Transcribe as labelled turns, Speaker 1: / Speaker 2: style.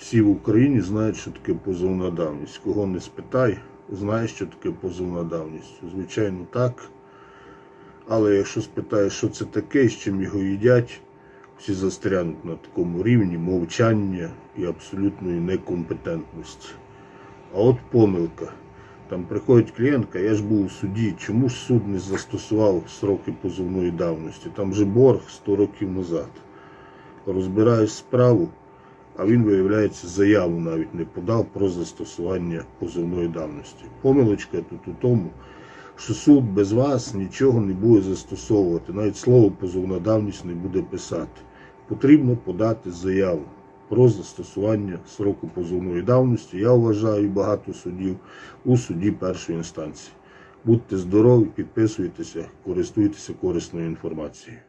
Speaker 1: всі в Україні знають, що таке позовна давність. Кого не спитай, знає, що таке позовна давність. Звичайно, так. Але якщо спитаєш, що це таке, з чим його їдять, всі застрянуть на такому рівні мовчання і абсолютної некомпетентності. А от помилка. Там приходить клієнтка, я ж був у суді, чому ж суд не застосував сроки позовної давності? Там же борг 100 років назад. Розбираєш справу, а він, виявляється, заяву навіть не подав про застосування позовної давності. Помилочка тут у тому, що суд без вас нічого не буде застосовувати, навіть слово позовна давність не буде писати. Потрібно подати заяву про застосування сроку позовної давності. Я вважаю багато судів у суді першої інстанції. Будьте здорові, підписуйтеся, користуйтеся корисною інформацією.